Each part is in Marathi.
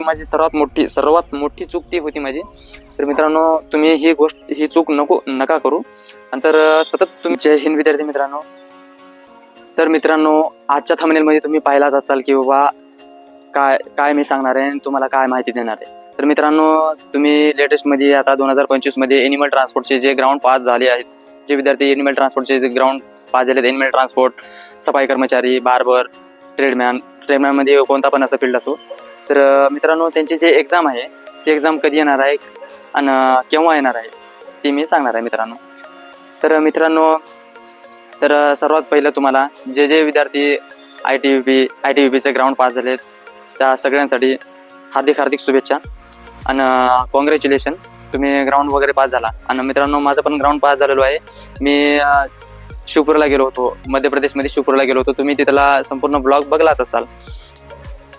माझी सर्वात मोठी सर्वात मोठी चूक ती होती माझी. तर मित्रांनो तुम्ही ही गोष्ट ही चूक नको नका करू. नंतर सतत तुम्ही जय हिंद विद्यार्थी मित्रांनो. तर मित्रांनो आजच्या थंबनेलमध्ये तुम्ही पाहिलाच असाल की बाबा काय काय मी सांगणार आहे आणि तुम्हाला काय माहिती देणार आहे. तर मित्रांनो तुम्ही लेटेस्टमध्ये आता दोन हजार पंचवीसमध्ये एनिमल ट्रान्सपोर्टचे जे ग्राउंड पास झाले आहेत जे विद्यार्थी एनिमल ट्रान्सपोर्टचे जे ग्राउंड पास झाले एनिमल ट्रान्सपोर्ट सफाई कर्मचारी बार्बर ट्रेडमॅन ट्रेडमॅनमध्ये कोणता पण असं फील्ड असो तर मित्रांनो त्यांची जे एक्झाम आहे ती एक्झाम कधी येणार आहे आणि केव्हा येणार आहे ती मी सांगणार आहे मित्रांनो. तर मित्रांनो तर सर्वात पहिलं तुम्हाला जे जे विद्यार्थी I T U P I T U पीचे ग्राउंड पास झालेत त्या सगळ्यांसाठी हार्दिक हार्दिक शुभेच्छा. आणि कॉंग्रॅच्युलेशन तुम्ही ग्राउंड वगैरे पास झाला. आणि मित्रांनो माझं पण ग्राउंड पास झालेलो आहे. मी शिवपूरला गेलो होतो मध्य प्रदेशमध्ये शिवपूरला गेलो होतो. तुम्ही तिथला संपूर्ण ब्लॉग बघलाच असाल.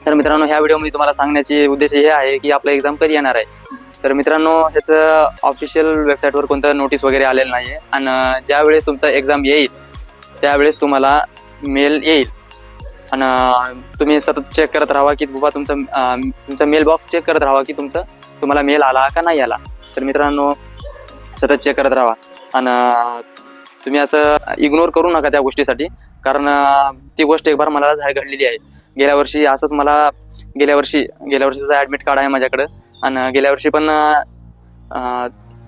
तर मित्रांनो ह्या व्हिडिओमध्ये तुम्हाला सांगण्याचे उद्देश हे आहे की आपलं एक्झाम कधी येणार आहे? तर मित्रांनो ह्याचं ऑफिशियल वेबसाईटवर कोणतं नोटीस वगैरे आलेलं नाही आहे आणि ज्यावेळेस तुमचा एक्झाम येईल त्यावेळेस तुम्हाला मेल येईल. आणि तुम्ही सतत चेक करत राहा की बाबा तुमचा तुमचा मेल बॉक्स चेक करत राहा की तुमचं तुम्हाला मेल आला का नाही आला. तर मित्रांनो सतत चेक करत राहा. आणि तुम्ही असं इग्नोर करू नका त्या गोष्टीसाठी. कारण ती गोष्ट एक बार मला झा- घडलेली आहे. गेल्या वर्षी असंच मला गेल्या वर्षी गेल्या वर्षीचा ॲडमिट कार्ड आहे माझ्याकडं. आणि गेल्या वर्षी पण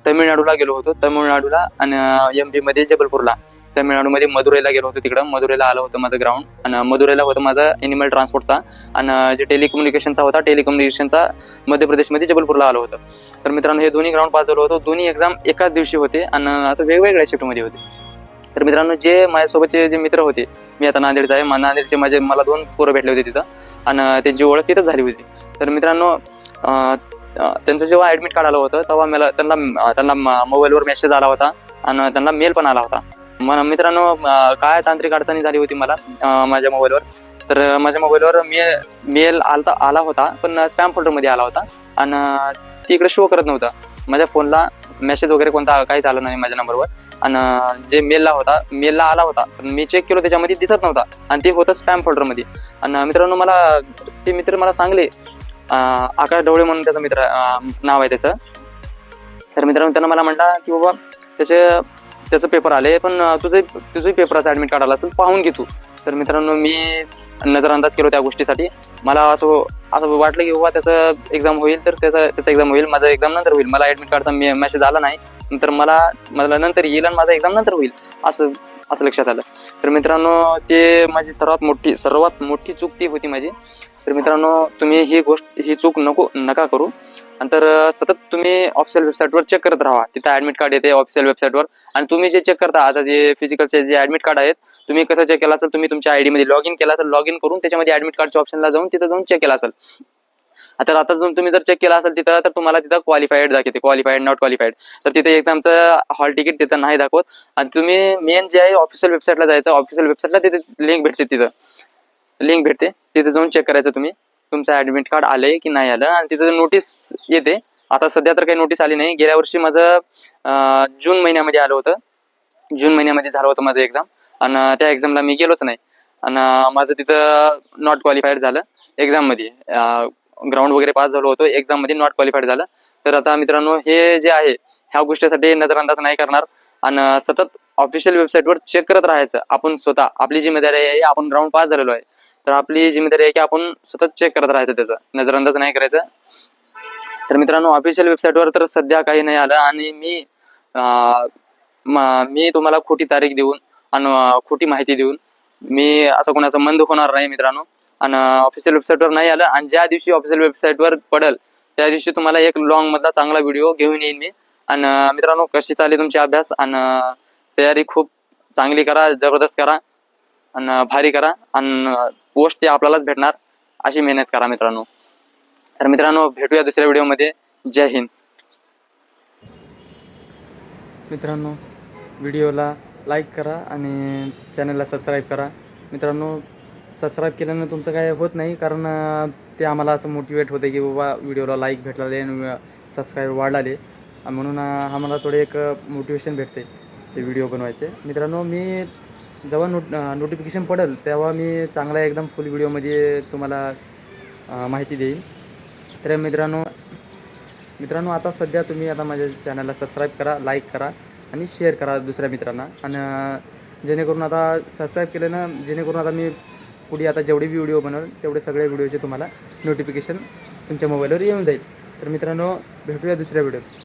तमिळनाडूला गेलो होतो. तमिळनाडूला आणि एम पीमध्ये जबलपूरला. तमिळनाडूमध्ये मदुरैला गेलो होतो तिकडं. मदुरैला आलं होतं माझं ग्राउंड आणि मदुरैला होतं माझा एनिमल ट्रान्सपोर्टचा आणि जे टेलिकम्युनिकेशनचा होता टेलिकम्युनिकेशनचा मध्य प्रदेशमध्ये जबलपूरला आलं होतं. तर मित्रांनो हे दोन्ही ग्राउंड पास झालं होतं. दोन्ही एक्झाम एकाच दिवशी होते. आणि असं वेगवेगळ्या शिफ्टमध्ये होते. तर मित्रांनो जे माझ्यासोबतचे जे मित्र होते मी आता नांदेडचा आहे. नांदेडचे माझे मला दोन पोरं भेटले होते तिथं. आणि त्यांची ओळख तिथंच झाली होती. तर मित्रांनो त्यांचं जेव्हा ॲडमिट कार्ड आलं होतं तेव्हा मला त्यांना त्यांना मोबाईलवर मेसेज आला होता. आणि त्यांना मेल पण आला होता. मग मित्रांनो काय तांत्रिक अडचणी झाली होती मला माझ्या मोबाईलवर तर माझ्या मोबाईलवर मे मेल आलता आला होता पण स्पॅम फोल्डरमध्ये आला होता. आणि तिकडे शो करत नव्हता. माझ्या फोनला मेसेज वगैरे कोणता काहीच आलं नाही माझ्या नंबरवर आणि जे मेलला होता मेलला आला होता पण मी चेक केलो त्याच्यामध्ये दिसत नव्हता. आणि ते होतं स्पॅम फोल्डरमध्ये आणि मित्रांनो मला ते मित्र मला सांगले आकाश ढवळे म्हणून त्याचं मित्र नाव आहे त्याचं. तर मित्रांनो त्यांना मला म्हणला की बाबा त्याचे त्याचं पेपर आले पण अं, तुझे तुझंही पेपराचं ॲडमिट कार्ड आला असेल पाहून घे तू. तर मित्रांनो मी नजरअंदाज केलो त्या गोष्टीसाठी. मला असं असं वाटलं की बाबा त्याचं एक्झाम होईल तर त्याचं त्याचं एक्झाम होईल माझं एक्झाम नंतर होईल. मला ॲडमिट कार्डचा मेसेज आला नाही. नंतर मला मला नंतर येईल आणि माझा एक्झाम नंतर होईल असं असं लक्षात आलं. तर मित्रांनो ते माझी सर्वात मोठी सर्वात मोठी चूक ती होती माझी. तर मित्रांनो तुम्ही ही गोष्ट ही चूक नको नका करू. नंतर सतत तुम्ही ऑफिशियल वेबसाईटवर चेक करत राहा. तिथं ॲडमिट कार्ड येते ऑफिशियल वेबसाईटवर आणि तुम्ही जे चेक करता आता जे फिजिकलचे जे ॲडमिट कार्ड आहेत तुम्ही कसं चेक केलं असेल तुम्ही तुमच्या आयडी मध्ये लॉग इन केला असेल लॉग इन करून त्याच्यामध्ये ॲडमिट कार्डच्या ऑप्शनला जाऊन तिथं जाऊन चेक केला असेल. आता आता जर तुम्ही जर चेक केला असेल तिथं तर तुम्हाला तिथं क्वालिफाईड दाखवते. क्वालिफाईड नॉट क्वालिफाईड तर तिथे एक्झामचं हॉल तिकीट तिथं नाही दाखवत. आणि तुम्ही मेन जे आहे ऑफिशियल वेबसाईटला जायचं ऑफिशियल वेबसाईटला तिथे लिंक भेटते तिथं. लिंक भेटते. तिथे जाऊन चेक करायचं तुम्ही. तुमचं ॲडमिट कार्ड आलंय की नाही आलं. आणि तिथं नोटीस येते. आता सध्या तर काही नोटीस आली नाही. गेल्या वर्षी माझं जून महिन्यामध्ये आलं होतं. जून महिन्यामध्ये झालं होतं माझं एक्झाम आणि त्या एक्झामला मी गेलोच नाही. आणि माझं तिथं नॉट क्वालिफाईड झालं. एक्झाममध्ये ग्राउंड वगैरे पास झालो होतो. एक्झाममध्ये नॉट क्वालिफाईड झालं. तर आता मित्रांनो हे जे आहे ह्या गोष्टीसाठी नजरअंदाज नाही करणार. आणि सतत ऑफिशियल वेबसाईटवर चेक करत राहायचं. आपण स्वतः आपली जिम्मेदारी आहे आपण ग्राउंड पास झालेलो आहे. तर आपली जिम्मेदारी आहे की आपण सतत चेक करत राहायचं त्याचं. नजरअंदाज नाही करायचं. तर मित्रांनो ऑफिशियल वेबसाईटवर तर सध्या काही नाही आलं. आणि मी मी तुम्हाला खोटी तारीख देऊन आणि खोटी माहिती देऊन मी असं कोणाचं मन होणार नाही मित्रांनो. आणि ऑफिशियल वेबसाईटवर नाही आलं. आणि ज्या दिवशी ऑफिशियल वेबसाईटवर पडेल त्या दिवशी तुम्हाला एक लॉंग मधला चांगला व्हिडिओ घेऊन येईन मी. आणि मित्रांनो कशी चालली तुमची अभ्यास? आणि तयारी खूप चांगली करा जबरदस्त करा. आणि भारी करा. आणि पोस्ट ते आपल्यालाच भेटणार अशी मेहनत करा मित्रांनो. तर मित्रांनो भेटूया दुसऱ्या व्हिडिओमध्ये जय हिंद. मित्रांनो व्हिडिओला लाईक करा आणि चॅनलला सबस्क्राईब करा. मित्रांनो सबस्क्राईब केल्यानं तुमचं काय होत नाही कारण ते आम्हाला असं मोटिवेट होतं की बाबा व्हिडिओला लाईक भेटलाले आणि सबस्क्राईब वाढलाले. म्हणून आम्हाला थोडे एक मोटिवेशन भेटते ते व्हिडिओ बनवायचे. मित्रांनो मी जेव्हा नोट नोटिफिकेशन पडेल तेव्हा मी चांगला एकदम फुल व्हिडिओमध्ये तुम्हाला माहिती देईन तर मित्रांनो मित्रांनो आता सध्या तुम्ही आता माझ्या चॅनलला सबस्क्राईब करा लाईक करा आणि शेअर करा दुसऱ्या मित्रांना. आणि जेणेकरून आता सबस्क्राईब केल्यानं जेणेकरून आता मी पुढे आता जेवढे बी व्हिडिओ बनवेल तेवढे सगळे व्हिडिओचे तुम्हाला नोटिफिकेशन तुमच्या मोबाईलवर येऊन जाईल. तर मित्रांनो भेटूया दुसऱ्या व्हिडिओत